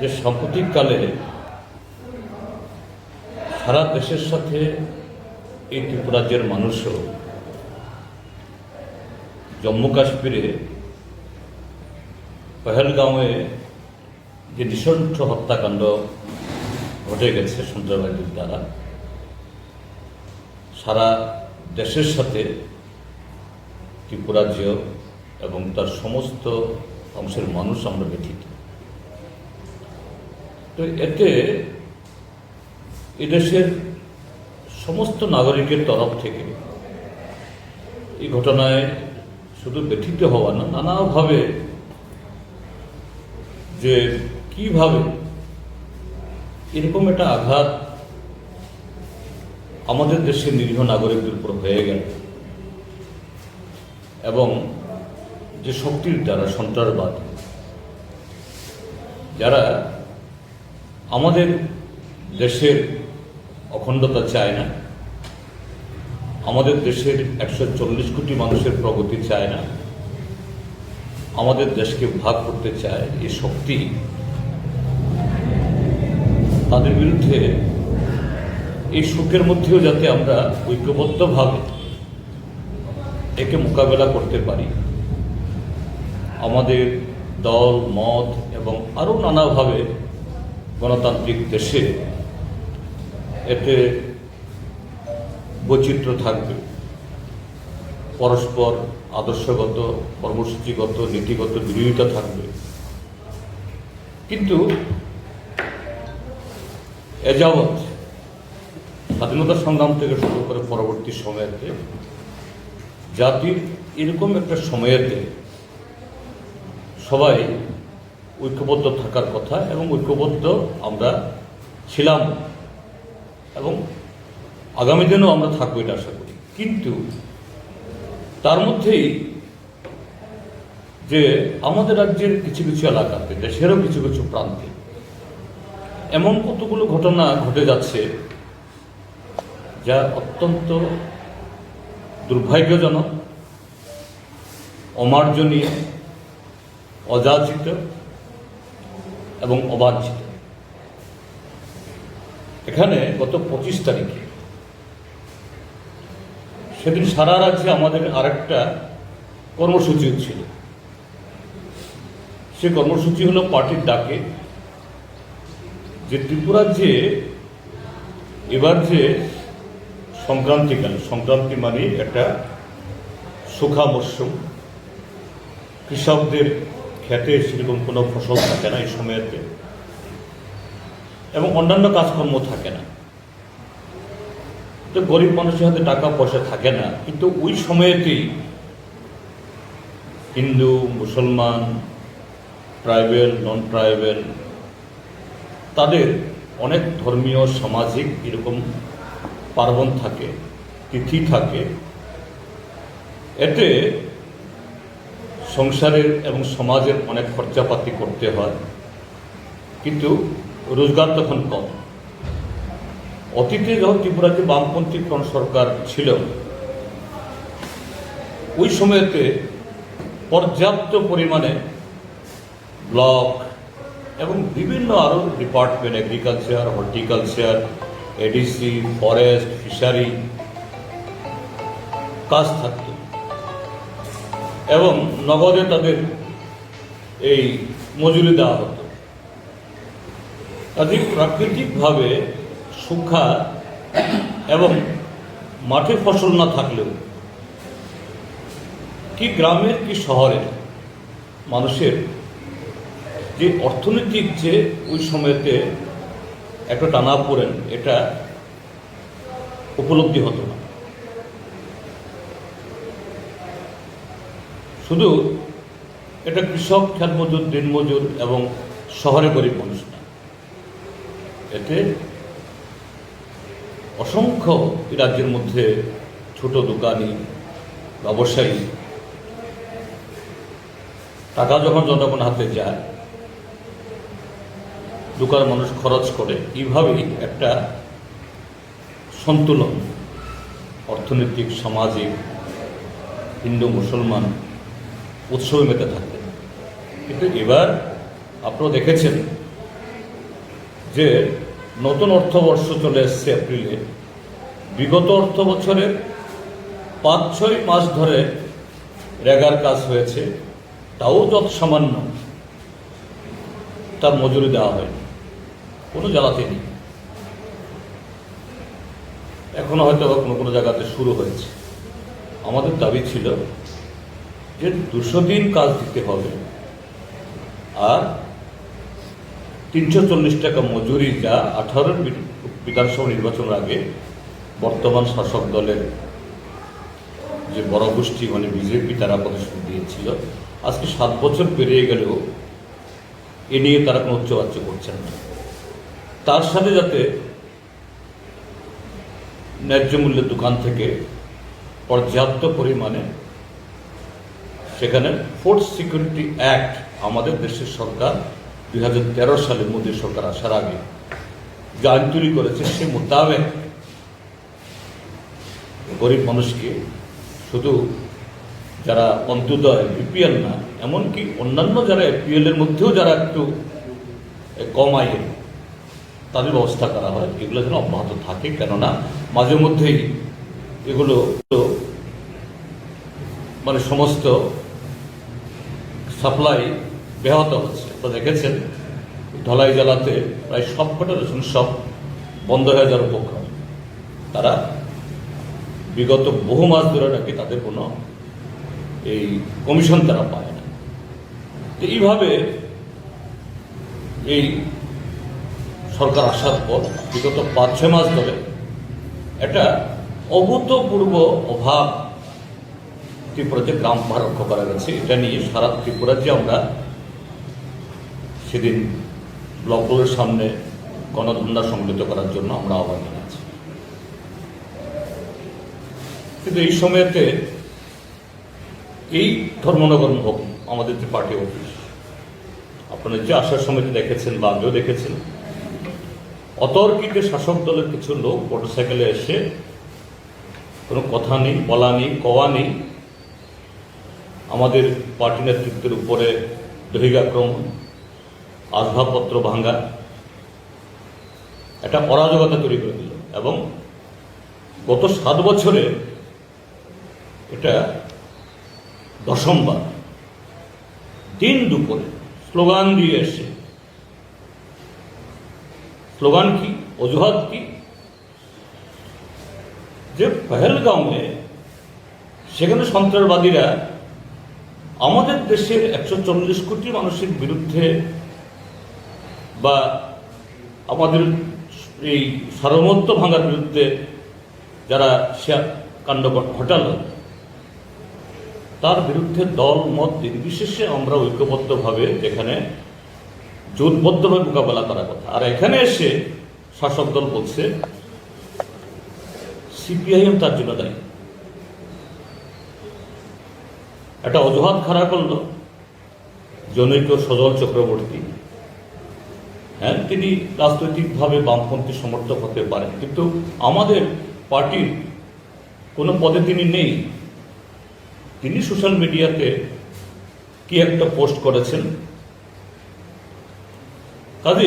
যে সাম্প্রতিককালে সারা দেশের সাথে এই ত্রিপুরাজ্যের মানুষও জম্মু কাশ্মীরে পহেলগাঁওয়ে যে নৃশংস হত্যাকাণ্ড ঘটে গেছে সন্ত্রাসবাদীর দ্বারা, সারা দেশের সাথে ত্রিপুরাজ্য এবং তার সমস্ত অংশের মানুষ আমরা ব্যথিত তো এতে এদেশের সমস্ত নাগরিকের তরফ থেকে এই ঘটনায় শুধু ব্যথিত হওয়া না, নানাভাবে যে কীভাবে এরকম একটা আঘাত আমাদের দেশের নিরীহ নাগরিকদের উপর হয়ে গেল এবং যে শক্তির দ্বারা সন্ত্রাসবাদ, যারা আমাদের দেশের অখণ্ডতা চায় না। আমাদের দেশের একশো চল্লিশ কোটি মানুষের প্রগতি চায় না। আমাদের দেশকে ভাগ করতে চায় এই শক্তি। তাদের বিরুদ্ধে এই সুখের মধ্যেও যাতে আমরা ঐক্যবদ্ধভাবে একে মোকাবেলা করতে পারি, আমাদের দল, মত এবং আরও নানাভাবে গণতান্ত্রিক দেশে এতে বৈচিত্র্য থাকবে। পরস্পর আদর্শগত, কর্মসূচিগত, নীতিগত বিরোধিতা থাকবে। কিন্তু এ যাবৎ স্বাধীনতা সংগ্রাম থেকে শুরু করে পরবর্তী সময়েতে জাতির এরকম একটা সময়েতে সবাই ঐক্যবদ্ধ থাকার কথা এবং ঐক্যবদ্ধ আমরা ছিলাম এবং আগামী দিনেও আমরা থাকব এটা আশা করি। কিন্তু তার মধ্যেই যে আমাদের রাজ্যের কিছু কিছু এলাকাতে দেশেরও কিছু কিছু প্রান্তে এমন কতগুলো ঘটনা ঘটে যাচ্ছে যা অত্যন্ত দুর্ভাগ্যজনক, অমার্জনীয়, অযাচিত এবং অবাঞ্ছিত। এখানে গত পঁচিশ তারিখে সেদিন সারা রাজ্যে আমাদের আরেকটা কর্মসূচি ছিল সে কর্মসূচি হলো পার্টির ডাকে যে ত্রিপুরার যে এবার যে সংক্রান্তিকাল সংক্রান্তি মানে একটা সুখা মরশুম। কৃষকদের খেতে সেরকম কোনো ফসল থাকে না, এই সময়তে, এবং অন্যান্য কাজকর্ম থাকে না, তো গরিব মানুষের হাতে টাকা, পয়সা থাকে না, কিন্তু ওই সময়েতেই হিন্দু, মুসলমান, ট্রাইবেল নন ট্রাইবেল তাদের অনেক ধর্মীয়, সামাজিক এরকম পার্বণ থাকে, তিথি থাকে, এতে সংসারের এবং সমাজের অনেক খরচাপাতি করতে হয়। কিন্তু রোজগার তখন কম। অতীতে যখন ত্রিপুরাতে বামপন্থী সরকার ছিল, ওই সময়তে পর্যাপ্ত পরিমাণে ব্লক এবং বিভিন্ন আরও department agriculture horticulture ADC forest fishery কাজ থাকত। এবং নগদে তাদের এই মজুরি দেওয়া হতো। কাজে প্রাকৃতিকভাবে সুখা এবং মাঠে ফসল না থাকলেও কি গ্রামের কি শহরের মানুষের যে অর্থনৈতিক যে ওই সময়তে একটা টানা পড়েন এটা উপলব্ধি হতো না শুধু এটা কৃষক খেতমজুর দিনমজুর এবং শহরে গরিব মানুষ না। এতে অসংখ্য রাজ্যের মধ্যে ছোট দোকানি, ব্যবসায়ী টাকা যখন জনগণ হাতে যায়, দোকান মানুষ খরচ করে, এইভাবেই একটা সন্তুলন, অর্থনৈতিক, সামাজিক, হিন্দু, মুসলমান উৎসবে মেতে থাকতেন। কিন্তু এবার আপনারা দেখেছেন যে নতুন অর্থবর্ষ চলে এসছে এপ্রিলে। বিগত অর্থ বছরের পাঁচ, ছয় মাস ধরে রেগার কাজ হয়েছে, তাও যত সামান্য তার মজুরি দেওয়া হয়নি, কোনো জ্বালাতে নেই। এখনও হয়তো কোনো কোনো জায়গাতে শুরু হয়েছে। আমাদের দাবি ছিল যে দুশো দিন কাজ দিতে হবে। আর তিনশো চল্লিশ টাকা মজুরি যা আঠারো বিধানসভা নির্বাচনের আগে বর্তমান শাসক দলের যে বড় গোষ্ঠী মানে বিজেপি, তারা প্রতিশ্রুতি দিয়েছিল। আজকে সাত বছর পেরিয়ে গেলেও এ নিয়ে তারা কোনো উচ্চবাচ্য করছেন না। তার সাথে যাতে ন্যায্য মূল্যের দোকান থেকে পর্যাপ্ত পরিমাণে সেখানে ফুড সিকিউরিটি অ্যাক্ট আমাদের দেশের সরকার দুই সালে মোদী সরকার আসার আগে যে আইন তৈরি করেছে সে মোতাবেক গরিব মানুষকে শুধু যারা অন্তোদয় বিপিএল না, এমনকি অন্যান্য যারা এপিএল এর মধ্যেও যারা একটু কম আয়ের, তাদের ব্যবস্থা করা হয়। এগুলো যেন অব্যাহত থাকে, কেননা মাঝে মধ্যেই এগুলো মানে সমস্ত সাপ্লাই ব্যাহত হচ্ছে। তো দেখেছেন ঢলাই জেলাতে প্রায় সবকটা রেশন সব বন্ধ হয়ে যাওয়ার উপক্রম। তারা বিগত বহু মাস ধরে নাকি তাদের কোনো এই কমিশন তারা পায় না। তো এইভাবে এই সরকার আসার পর বিগত পাঁচ ছয় মাস ধরে একটা অভূতপূর্ব অভাব ত্রিপুরাতে গ্রাম রক্ষা করা গেছে। এটা নিয়ে সারা ত্রিপুরাতে আমরা সেদিন ব্লকগুলোর সামনে গণধন্দা সংগঠিত করার জন্য আমরা আহ্বান জানাচ্ছি। কিন্তু এই সময়তে এই ধর্মনগর হোক, আমাদের যে পার্টি অফিস আপনারা যে আসার সময়তে দেখেছেন বা আগেও দেখেছেন, অতর্কিতে শাসক দলের কিছু লোক মোটরসাইকেলে এসে কোনো কথা নেই, বলা নেই, কওয়া নেই আমাদের পার্টি নেতৃত্বের উপরে দৈহিকাক্রমণ আসবাবপত্র ভাঙ্গা, একটা অরাজকতা তৈরি করে দিল এবং গত সাত বছরে এটা দশমবার দিন দুপুরে স্লোগান দিয়ে এসে। স্লোগান কি? অজুহাত কি? যে পেহেলগাঁওয়ে সেখানে সন্ত্রাসবাদীরা আমাদের দেশের একশো চল্লিশ কোটি মানুষের বিরুদ্ধে বা আমাদের এই সার্বভৌমত্ব ভাঙার বিরুদ্ধে যারা কাণ্ড ঘটালো, তার বিরুদ্ধে দল, মত নির্বিশেষে আমরা ঐক্যবদ্ধভাবে যেখানে জোটবদ্ধভাবে মোকাবেলা করার কথা। আর এখানে এসে শাসক দল বলছে, সিপিআইএম তার জন্য দায়ী। একটা অজুহাত খারাপ করল জনৈক সজল চক্রবর্তী হ্যাঁ তিনি রাজনৈতিকভাবে বামপন্থী সমর্থক হতে পারেন, কিন্তু আমাদের পার্টির কোনো পদে তিনি নেই। তিনি সোশ্যাল মিডিয়াতে কি একটা পোস্ট করেছেন? কাজে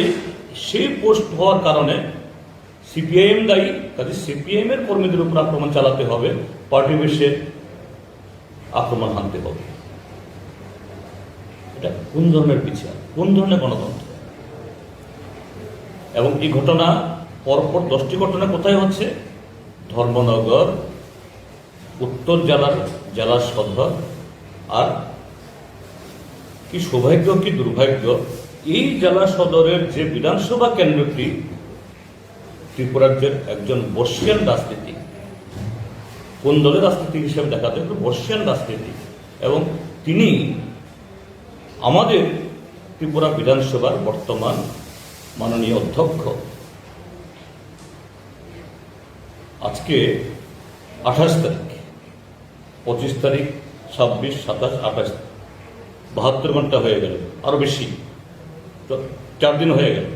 সেই পোস্ট হওয়ার কারণে সিপিআইএম দায়ী কাজে সিপিআইএম এর কর্মীদের উপর আক্রমণ চালাতে হবে, পার্টি বেশে আক্রমণ হানতে হবে। এটা কোন ধরনের বিচার? কোন ধরনের গণতন্ত্র? এবং এই ঘটনা পরপর দশটি ঘটনা কোথায় হচ্ছে? ধর্মনগর, উত্তর জেলার জেলা সদর আর কি সৌভাগ্য কি দুর্ভাগ্য, এই জেলা সদরের যে বিধানসভা কেন্দ্রটি ত্রিপুরাজ্যের একজন বর্ষিয়ান রাজনীতি কোন দলের রাজনীতি হিসেবে দেখাতে একটু বর্ষিয়ান রাজনীতি। এবং তিনি আমাদের ত্রিপুরা বিধানসভার বর্তমান মাননীয় অধ্যক্ষ। আজকে আঠাশ তারিখ, পঁচিশ তারিখ, ছাব্বিশ, সাতাশ, আঠাশ, বাহাত্তর ঘণ্টা হয়ে গেল, আরও বেশি, চার দিন হয়ে গেল।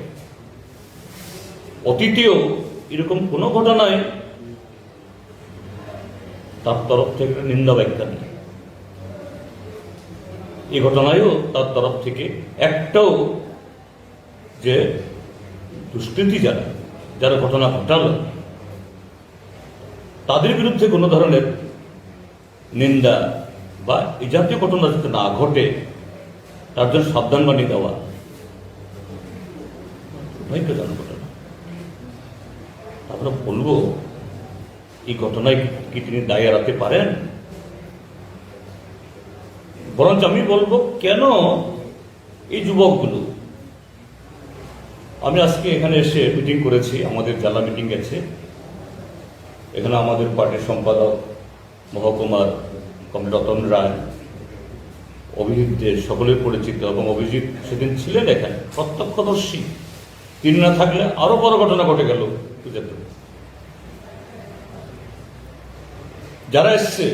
অতীতেও এরকম কোনো ঘটনায় তার তরফ থেকে নিন্দা ব্যাখ্যা নেই এই ঘটনায়ও তার তরফ থেকে একটাও যে দুষ্কৃতী যারা যারা ঘটনা ঘটালো, তাদের বিরুদ্ধে কোনো ধরনের নিন্দা বা এই জাতীয় ঘটনা যাতে না ঘটে, তার জন্য সাবধানবাণী দেওয়া। দুর্ভাগ্যজনক ঘটনা আমরা বলব এই ঘটনায় কি তিনি দায় এড়াতে পারেন? বরঞ্চ আমি বলব, কেন এই যুবকগুলো? আমি আজকে এখানে এসে মিটিং করেছি, আমাদের জেলা মিটিং গেছে। এখানে আমাদের পার্টির সম্পাদক, মহকুমার কমরেড রতন রায়, অভিজিৎ দে, সকলেই পরিচিত এবং অভিজিৎ সেদিন ছিলেন এখানে, প্রত্যক্ষদর্শী। তিনি না থাকলে আরও বড় ঘটনা ঘটে গেল পুজোতে যারা এসছে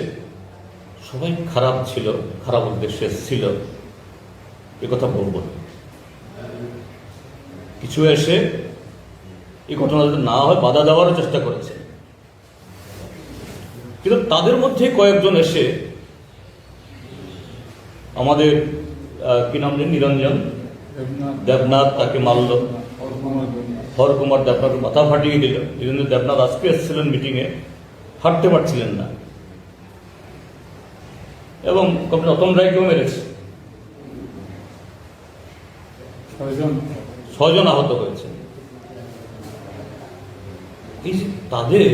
সবাই খারাপ ছিল খারাপ উদ্দেশ্যে এসেছিল। এ কথা বলব না। কিছু এসে এই ঘটনা যাতে না হয় বাধা দেওয়ারও চেষ্টা করেছে। কিন্তু তাদের মধ্যে কয়েকজন এসে আমাদের কি নাম জানি? নিরঞ্জন? দেবনাথ। তাকে মারল। হর কুমার দেবনাথ মাথা ফাটিয়ে দিল। জন্য দেবনাথ আজকে এসেছিলেন মিটিংয়ে হাঁটতে পারছিলেন না। এবং কবি রতন রায়কেও মেরেছে। ছজন আহত হয়েছে। এই যে তাদের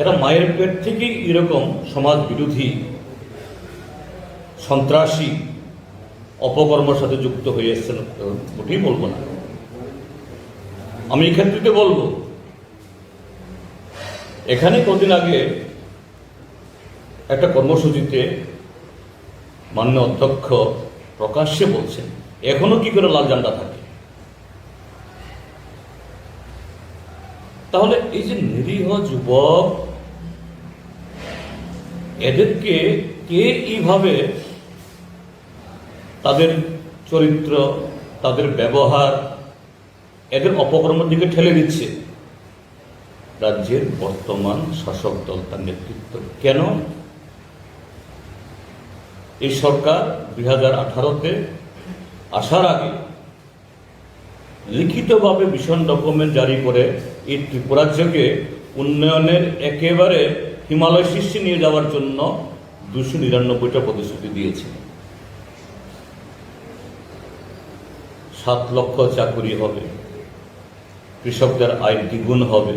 এরা মায়ের পেট থেকেই এরকম সমাজ বিরোধী সন্ত্রাসী অপকর্মের সাথে যুক্ত হয়ে এসছেন মোটেই বলব না। আমি এই ক্ষেত্রে বলব এখানে কদিন আগে একটা কর্মসূচিতে মান্য অধ্যক্ষ প্রকাশ্যে বলছেন, এখনও কি করে লাল ঝান্ডা থাকে? তাহলে এই যে নিরীহ যুবক, এদেরকে কে এইভাবে তাদের চরিত্র, তাদের ব্যবহার, এদের অপকর্মের দিকে ঠেলে দিচ্ছে? রাজ্যের বর্তমান শাসক দল তার নেতৃত্ব কেন এই সরকার দুই হাজার আঠারোতে আসার আগে লিখিতভাবে ভীষণ ডকুমেন্ট জারি করে এই ত্রিপুরাজ্যকে উন্নয়নের একেবারে হিমালয় শীর্ষে নিয়ে যাওয়ার জন্য দুশো নিরানব্বইটা প্রতিশ্রুতি দিয়েছে। সাত লক্ষ চাকুরি হবে, কৃষকদের আয় দ্বিগুণ হবে,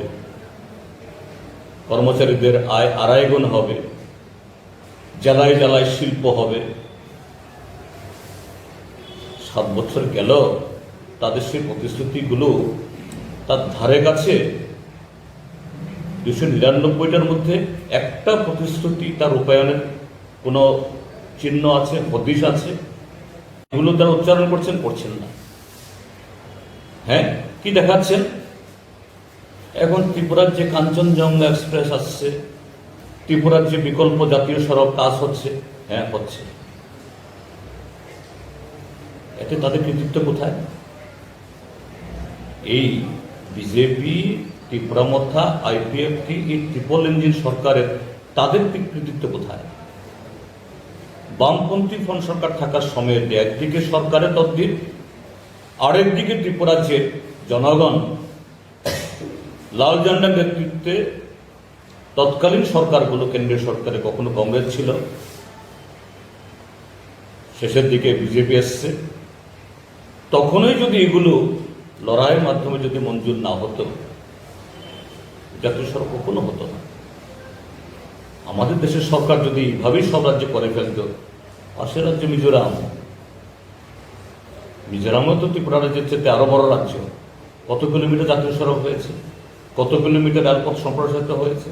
কর্মচারীদের আয় আড়াই গুণ হবে জেলায় জেলায় শিল্প হবে। সাত বছর গেল, তাদের সেই প্রতিশ্রুতিগুলো তার ধারে কাছে দুশো নিরানব্বইটার মধ্যে একটা প্রতিশ্রুতি তার রূপায়ণের কোনো চিহ্ন আছে, হদিশ আছে? এগুলো তারা উচ্চারণ করছেন করছেন না। হ্যাঁ কি দেখাচ্ছেন? এখন ত্রিপুরার যে কাঞ্চনজঙ্ঘা এক্সপ্রেস আসছে ত্রিপুরার যে বিকল্প জাতীয় সড়ক কাজ হচ্ছে হ্যাঁ হচ্ছে। এতে তাদের কৃতিত্ব কোথায়? এই বিজেপি, ত্রিপুরা মথা ত্রিপুরামথা আইপিএফটি এই ট্রিপল ইঞ্জিন সরকারের, তাদের কৃতিত্ব কোথায়? বামপন্থী ফ্রন্ট সরকার থাকার সময়ে একদিকে সরকারের তদ্বির, আরেকদিকে ত্রিপুরাজ্যের জনগণ, লাল ঝান্ডার নেতৃত্বে তৎকালীন সরকারগুলো, কেন্দ্রীয় সরকারে কখনো কংগ্রেস ছিল? শেষের দিকে বিজেপি এসছে। তখনই যদি এগুলো লড়াইয়ের মাধ্যমে যদি মঞ্জুর না হতো, জাতীয় সড়ক কখনো হতো না। আমাদের দেশের সরকার যদি এইভাবেই সব রাজ্যে করে ফেলত, পাশের রাজ্য মিজোরাম। মিজোরামও তো ত্রিপুরা রাজ্যের চেয়ে আরও বড় রাজ্য। কত কিলোমিটার জাতীয় সড়ক হয়েছে? কত কিলোমিটার রেলপথ সম্প্রসারিত হয়েছে?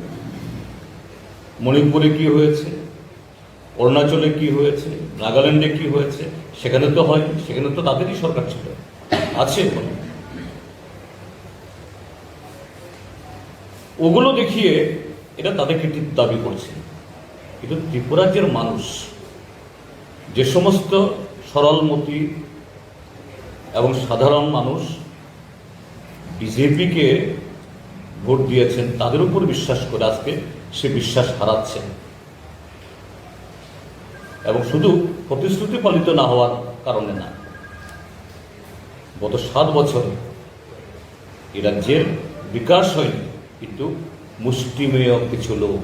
মণিপুরে কি হয়েছে? অরুণাচলে কি হয়েছে? নাগাল্যান্ডে কি হয়েছে? সেখানে তো হয়, সেখানে তো তাদেরই সরকার ছিল। আছে ওগুলো দেখিয়ে এটা তাদের কৃতিত্ব দাবি করছে। কিন্তু ত্রিপুরাজ্যের মানুষ, যে সমস্ত সরলমতি এবং সাধারণ মানুষ বিজেপিকে ভোট দিয়েছেন, তাদের উপর বিশ্বাস করে আজকে সে বিশ্বাস হারাচ্ছেন এবং শুধু প্রতিশ্রুতি পালিত না হওয়ার কারণে না। গত সাত বছর এ রাজ্যের বিকাশ হয়নি, কিন্তু মুষ্টিমেয় কিছু লোক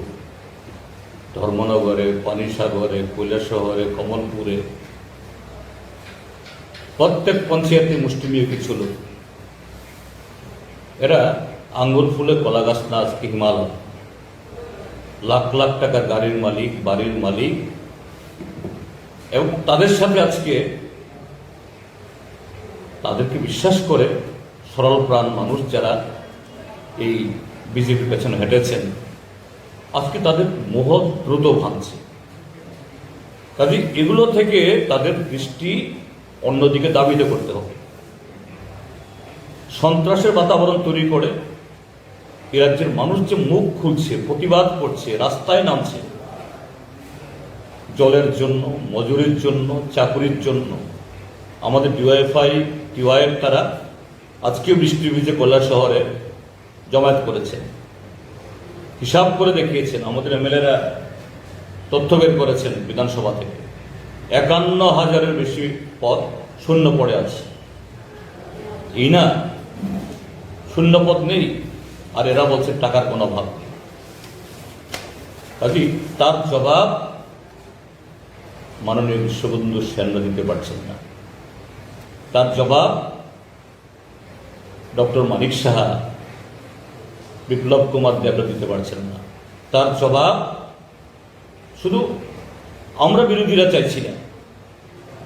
ধর্মনগরে, পানিসাগরে, কৈলাসহরে, কমলপুরে, প্রত্যেক পঞ্চায়েতে মুষ্টিমেয় কিছু লোক। এরা আঙ্গুল ফুলে কলা গাছ না আজকে হিমালয়। লাখ লাখ টাকার গাড়ির মালিক, বাড়ির মালিক। এবং তাদের সাথে আজকে তাদেরকে বিশ্বাস করে সরল প্রাণ মানুষ যারা এই বিজেপির পেছনে হেঁটেছেন, আজকে তাদের মোহ দ্রুত ভাঙছে। কাজে এগুলো থেকে তাদের দৃষ্টি অন্যদিকে দাবিতে করতে হবে। সন্ত্রাসের বাতাবরণ তৈরি করে এ রাজ্যের মানুষ যে মুখ খুলছে, প্রতিবাদ করছে, রাস্তায় নামছে, জলের জন্য, মজুরির জন্য, চাকুরির জন্য, আমাদের ডিওয়াইফআই টিওয়াইএফ তারা আজকেও বৃষ্টি ভিজে কল্যাণ শহরে জমায়েত করেছে হিসাব করে দেখিয়েছেন, আমাদের এমএলএরা তথ্য বের করেছেন বিধানসভা থেকে। একান্ন হাজারের বেশি পদ শূন্য পড়ে আছে। এই না, শূন্য পদ নেই। আর এরা বলছে টাকার কোনো অভাব নেই। তার জবাব মাননীয় বিশ্ববন্ধু সেনরা দিতে পারছেন না। তার জবাব ডক্টর মানিক সাহা, বিপ্লব কুমার দেবরা দিতে পারছেন না। তার জবাব শুধু আমরা বিরোধীরা চাইছি না,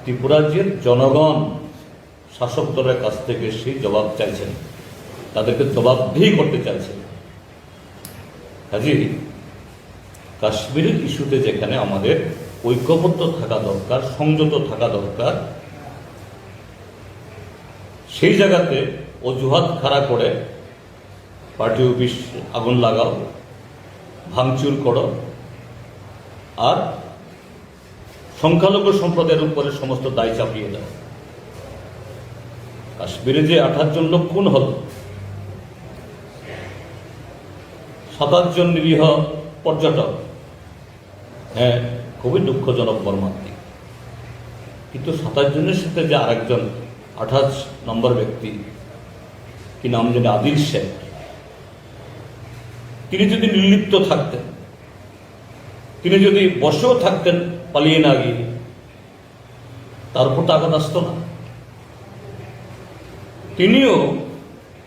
ত্রিপুরাজ্যের জনগণ শাসক দলের কাছ থেকে সেই জবাব চাইছেন। তাদেরকে জবাবদিহি করতে চাইছে। কাজে কাশ্মীরের ইস্যুতে যেখানে আমাদের ঐক্যবদ্ধ থাকা দরকার, সংযত থাকা দরকার, সেই জায়গাতে অজুহাত খাড়া করে পার্টি অফিস আগুন লাগাও, ভাঙচুর করো, আর সংখ্যালঘু সম্প্রদায়ের উপরে সমস্ত দায় চাপিয়ে দাও। কাশ্মীরে যে আঠাশ জন লোক খুন হল সাতাশ জন নিরীহ পর্যটক। হ্যাঁ খুবই দুঃখজনক মর্মান্তিক। কিন্তু সাতাশ জনের সাথে যে আরেকজন আঠাশ নম্বর ব্যক্তি, কি নাম জানি, আদিল শেখ, তিনি যদি নির্লিপ্ত থাকতেন, তিনি যদি বসেও থাকতেন পালিয়ে না গিয়ে, তার উপর তো আঘাত আসতো না। তিনিও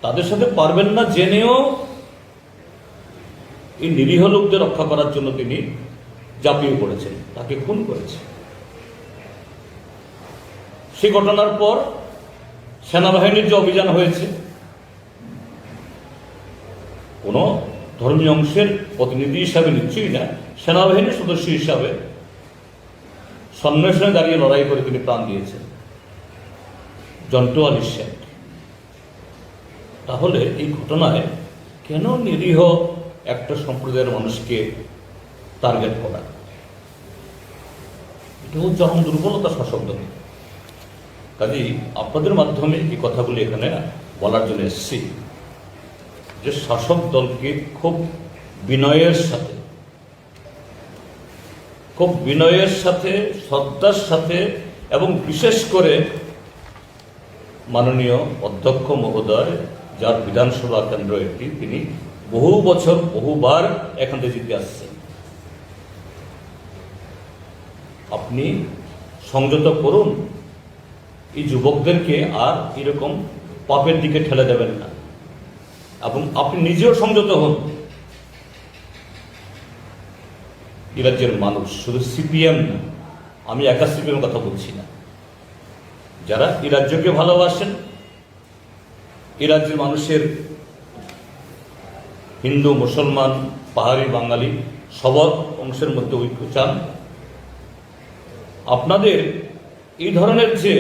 তাদের সাথে পারবেন না জেনেও এই নিরীহ লোকদের রক্ষা করার জন্য তিনি ঝাঁপিয়ে পড়েছেন, তাকে খুন করেছে। সেই ঘটনার পর সেনাবাহিনীর যে অভিযান হয়েছে, কোনো ধর্মীয় অংশের প্রতিনিধি হিসাবে নিশ্চয়ই না, সেনাবাহিনীর সদস্য হিসাবে সন্ন্যাসনে দাঁড়িয়ে লড়াই করে তিনি প্রাণ দিয়েছেন। জন্টু আলী তাহলে এই ঘটনায় কেন নিরীহ একটা সম্প্রদায়ের মানুষকে টার্গেট করা। এটাও চরম দুর্বলতা শাসক দলের কাজেই আপনাদের মাধ্যমে এই কথাগুলি এখানে বলার জন্য এসেছি যে শাসক দলকে খুব বিনয়ের সাথে, খুব বিনয়ের সাথে, শ্রদ্ধার সাথে এবং বিশেষ করে মাননীয় অধ্যক্ষ মহোদয়, যার বিধানসভা কেন্দ্র এটি, তিনি বহু বছর, বহুবার এখান থেকে জিতে আসছে আপনি সংযত করুন, এই যুবকদেরকে আর এরকম পাপের দিকে ঠেলে দেবেন না। এবং আপনি নিজেও সংযত হন। এই রাজ্যের মানুষ, শুধু সিপিএম না, আমি একা সিপিএম কথা বলছি না। যারা এ রাজ্যকে ভালোবাসেন এ রাজ্যের মানুষের হিন্দু, মুসলমান, পাহাড়ি, বাঙালি সব অংশের মধ্যে ঐক্য চান। আপনাদের এই ধরনের যে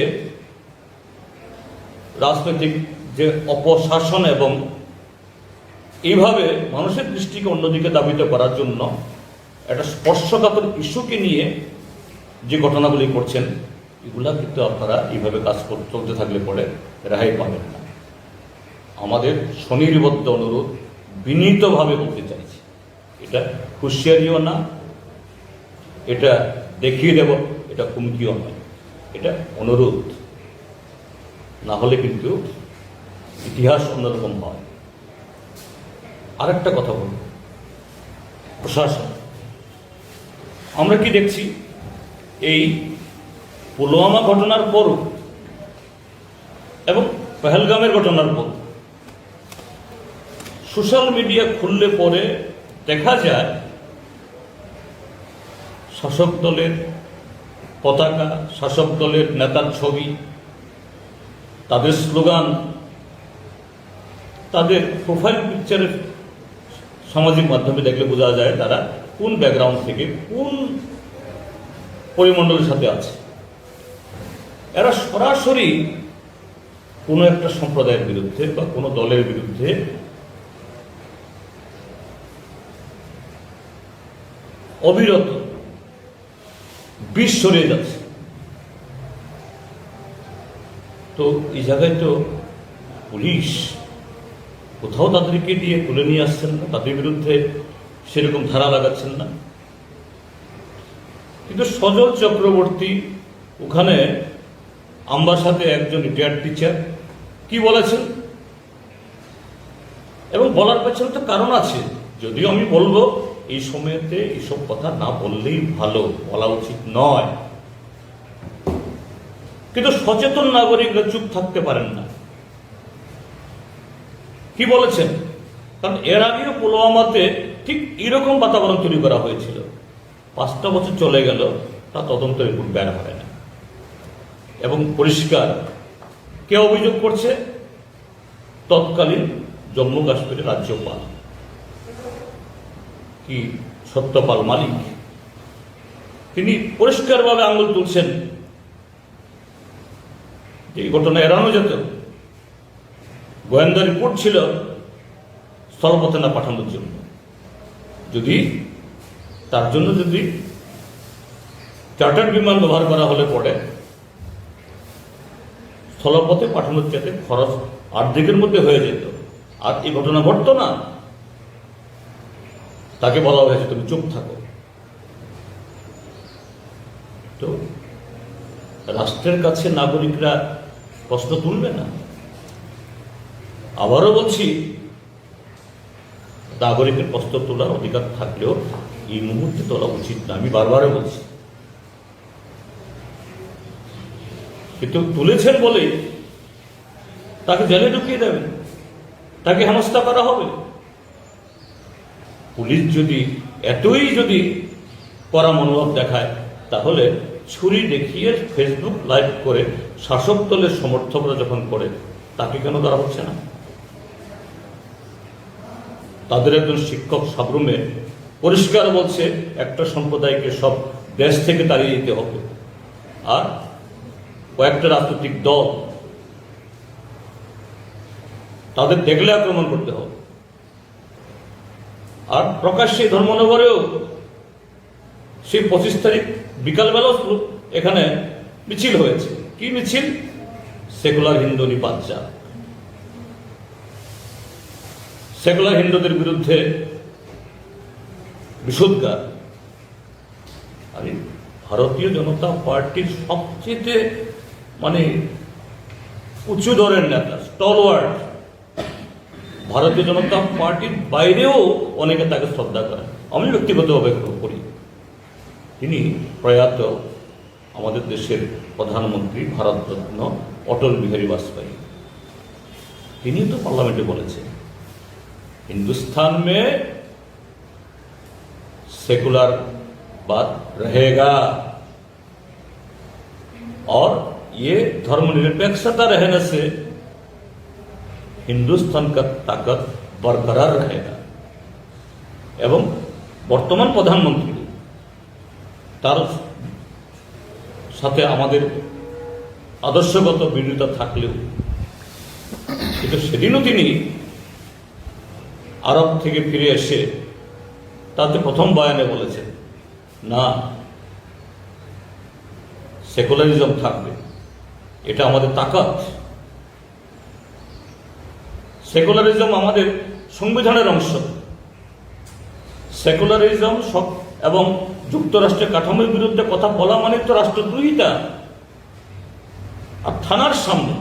রাজনৈতিক যে অপশাসন এবং এইভাবে মানুষের দৃষ্টিকে অন্যদিকে দাবিত করার জন্য একটা স্পর্শকাতর ইস্যুকে নিয়ে যে ঘটনাগুলি করছেন, এগুলা কিন্তু আপনারা এইভাবে কাজ চলতে থাকলে পরে রেহাই পাবেন না। আমাদের স্বনির্বদ্ধ অনুরোধ বিনীতভাবে বলতে চাইছি। এটা হুঁশিয়ারিও না, এটা দেখিয়ে দেব, এটা হুমকিও নয়। এটা অনুরোধ। না হলে কিন্তু ইতিহাস অন্যরকম হয়। আরেকটা কথা বলব। প্রশাসন। আমরা কি দেখছি? এই পুলওয়ামা ঘটনার পরও এবং পেহেলগামের ঘটনার পর সোশ্যাল মিডিয়া খুললে পরে দেখা যায় শাসক দলের পতাকা, শাসক দলের নেতার ছবি, তাদের স্লোগান, তাদের প্রোফাইল পিকচারের সামাজিক মাধ্যমে দেখলে বোঝা যায় তারা কোন ব্যাকগ্রাউন্ড থেকে কোন পরিমণ্ডলের সাথে আছে। এরা সরাসরি কোনো একটা সম্প্রদায়ের বিরুদ্ধে বা কোনো দলের বিরুদ্ধে অবিরত বিষ ছড়িয়ে যাচ্ছে। তো এই জায়গায় তো পুলিশ কোথাও তাদেরকে দিয়ে তুলে নিয়ে আসছেন না, তাদের বিরুদ্ধে সেরকম ধারা লাগাচ্ছেন না। কিন্তু সজল চক্রবর্তী ওখানে আমার সাথে একজন রিটায়ার্ড টিচার, কি বলেছেন? এবং বলার পেছনে তো কারণ আছে, যদিও আমি বলব এই সময়তে এইসব কথা না বললেই ভালো, বলা উচিত নয়। কিন্তু সচেতন নাগরিকরা চুপ থাকতে পারেন না। কি বলেছেন? কারণ এর আগেও পুলওয়ামাতে ঠিক এরকম বাতাবরণ তৈরি করা হয়েছিল। পাঁচটা বছর চলে গেল, তা তদন্ত রিপোর্ট বের হয় না। এবং পরিষ্কার, কে অভিযোগ করছে? তৎকালীন জম্মু কাশ্মীরের রাজ্যপাল। কি সত্যপাল মালিক? তিনি পরিষ্কারভাবে আঙুল তুলছেন। এই ঘটনা এড়ানো যেত। গোয়েন্দা রিপোর্ট ছিল স্থলপথে না পাঠানোর জন্য। যদি তার জন্য যদি চার্টার বিমান ব্যবহার করা হলে পরে স্থলপথে পাঠানোর চাইতে খরচ অর্ধেকের মধ্যে হয়ে যেত। আর এই ঘটনা ঘটতো না। তাকে বলা হয়েছে, তুমি চুপ থাকো। তো রাষ্ট্রের কাছে নাগরিকরা প্রশ্ন তুলবে না? আবারও বলছি, নাগরিকের প্রশ্ন তোলার অধিকার থাকলেও এই মুহূর্তে তোলা উচিত না। আমি বারবারও বলছি। কিন্তু তুলেছেন বলে তাকে জেলে ঢুকিয়ে দেবেন? তাকে হেনস্থা করা হবে? পুলিশ যদি এতই যদি করা মনোভাব দেখায়, তাহলে ছুরি দেখিয়ে ফেসবুক লাইভ করে শাসক দলের সমর্থকরা যখন করে, তাকে কেন ধরা হচ্ছে না? তাদের একজন শিক্ষক সাবরুমে পরিষ্কার বলছে, একটা সম্প্রদায়কে সব দেশ থেকে তাড়িয়ে দিতে হবে। আর কয়েকটা রাজনৈতিক দল তাদের দেখলে আক্রমণ করতে হবে। আর প্রকাশ্যে ধর্মনগরেও সেই পঁচিশ তারিখ বিকালবেলাও এখানে মিছিল হয়েছে। কি মিছিল? সেকুলার হিন্দু নিপাচ্চা সেকুলার হিন্দুদের বিরুদ্ধে বিষোদ্গার আরে, ভারতীয় জনতা পার্টির সবচেয়ে মানে উঁচু দরের নেতা, স্টলওয়ার্ড ভারতীয় জনতা পার্টির বাইরেও অনেকে তাকে শ্রদ্ধা করেন আমি ব্যক্তিগতভাবে করি তিনি প্রয়াত আমাদের দেশের প্রধানমন্ত্রী ভারতরত্ন অটল বিহারী বাজপেয়ী তিনি তো পার্লামেন্টে বলেছেন हिंदुस्तान में सेकुलर बात रहेगा और ये धर्मनिरपेक्षता रहने से हिंदुस्तान का ताकत बरकरार रहेगा এবং বর্তমান প্রধানমন্ত্রী তার সাথে আমাদের আদর্শগত বিরোধিতা থাকলেও কিন্তু সেদিনও তিনি আরব থেকে ফিরে এসে তাতে প্রথম বয়ানে বলেছেন না সেকুলারিজম থাকবে এটা আমাদের তাকাত সেকুলারিজম আমাদের সংবিধানের অংশ। সেকুলারিজম সব এবং যুক্তরাষ্ট্রের কাঠামোর বিরুদ্ধে কথা বলা মানে তো রাষ্ট্রদ্রোহিতা আর থানার সামনে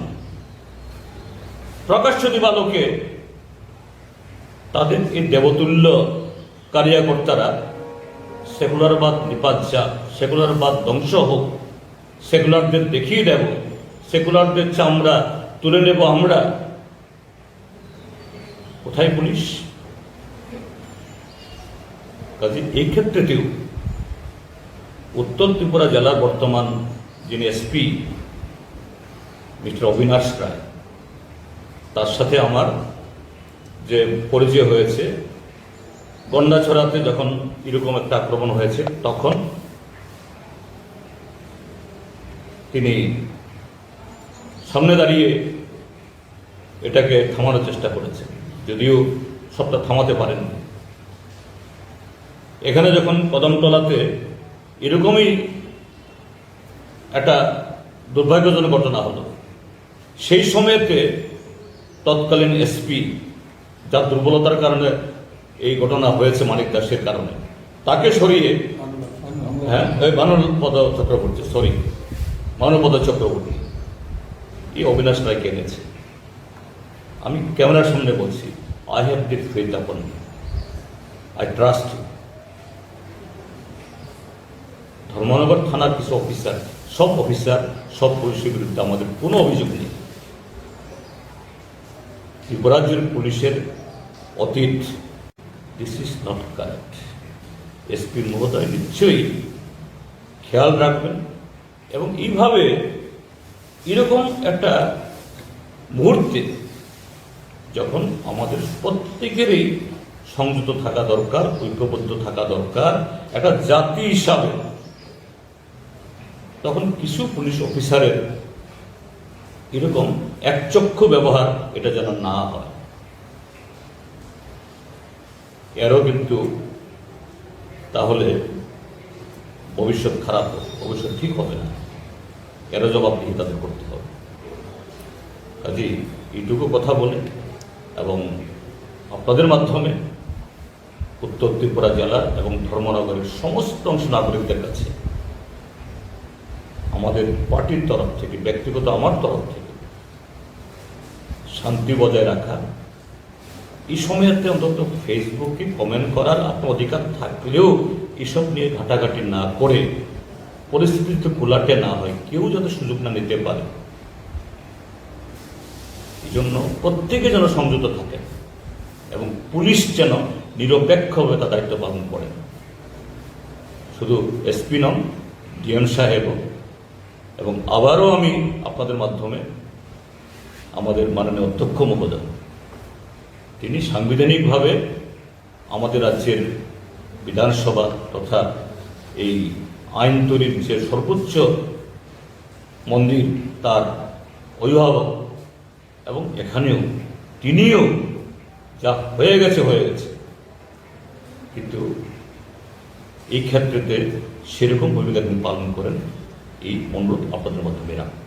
প্রকাশ্য দিবালোকে তাদের এই দেবতুল্য কার্যকর্তারা সেকুলারবাদ নিপাত যা, সেকুলারবাদ ধ্বংস হোক, সেকুলারদের দেখিয়ে দেব, সেকুলারদের চামড়া তুলে নেব আমরা। কোথায় পুলিশ? কাজে এই ক্ষেত্রেতেও উত্তর ত্রিপুরা জেলার বর্তমান যিনি এসপি, মিস্টার অবিনাশ রায়, তার সাথে আমার যে পরিচয় হয়েছে, গন্ডাছড়াতে যখন এরকম একটা আক্রমণ হয়েছে, তখন তিনি সামনে দাঁড়িয়ে এটাকে থামানোর চেষ্টা করেছেন। যদিও সবটা থামাতে পারেননি। এখানে যখন কদমতলাতে এরকমই একটা দুর্ভাগ্যজনক ঘটনা হলো, সেই সময়তে তৎকালীন এসপি যার দুর্বলতার কারণে এই ঘটনা হয়েছে মানিক দাসের কারণে, তাকে সরিয়ে হ্যাঁ ওই মানবপদ চক্রবর্তী সরি মানবপদ চক্রবর্তী। এই অবিনাশ রায়কে এনেছে। আমি ক্যামেরার সামনে বলছি I have did faith upon I trust Dharmanagar থানার কিছু অফিসার সব অফিসার সব পুলিশের বিরুদ্ধে আমাদের কোনো অভিযোগ নেই। ত্রিপুরাজ্যের পুলিশের অতীত this is not correct SP মহোদয় নিশ্চয়ই খেয়াল রাখবেন এবং এইভাবে এরকম একটা মুহূর্তে যখন আমাদের প্রত্যেকেরই সংযত থাকা দরকার, ঐক্যবদ্ধ থাকা দরকার, একটা জাতি হিসাবে, তখন কিছু পুলিশ অফিসারের এরকম একচক্ষু ব্যবহার এটা যেন না হয়। এরও কিন্তু তাহলে ভবিষ্যৎ খারাপ হবে ভবিষ্যৎ ঠিক হবে না। এরও জবাবদিহি তাদের করতে হবে। কাজেই এইটুকু কথা বলে আপনাদের মাধ্যমে উত্তর ত্রিপুরা জেলা এবং ধর্মনগরের সমস্ত অংশ নাগরিকদের কাছে আমাদের পার্টির তরফ থেকে, ব্যক্তিগত আমার তরফ থেকে শান্তি বজায় রাখা। এই সময়তে অন্তত ফেসবুকে কমেন্ট করার আপনার অধিকার থাকলেও এসব নিয়ে ঘাটাঘাটি না করে পরিস্থিতিতে ঘোলাটে না হয়, কেউ যাতে সুযোগ না নিতে পারে। জন্য প্রত্যেকে যেন সংযত থাকেন এবং পুলিশ যেন নিরপেক্ষভাবে তার দায়িত্ব পালন করেন শুধু এসপি নন, ডিএম সাহেবও। এবং আবারও আমি আপনাদের মাধ্যমে আমাদের মাননীয় অধ্যক্ষ মহোদয়, তিনি সাংবিধানিকভাবে আমাদের রাজ্যের বিধানসভা তথা এই আইন তৈরির যে সর্বোচ্চ মন্দির, তার অভিভাবক এবং এখানেও তিনিও যা হয়ে গেছে হয়ে গেছে। কিন্তু এই ক্ষেত্রেতে সেরকম ভূমিকা তিনি পালন করেন এই অনুরোধ আপনাদের মাধ্যমে রাখুন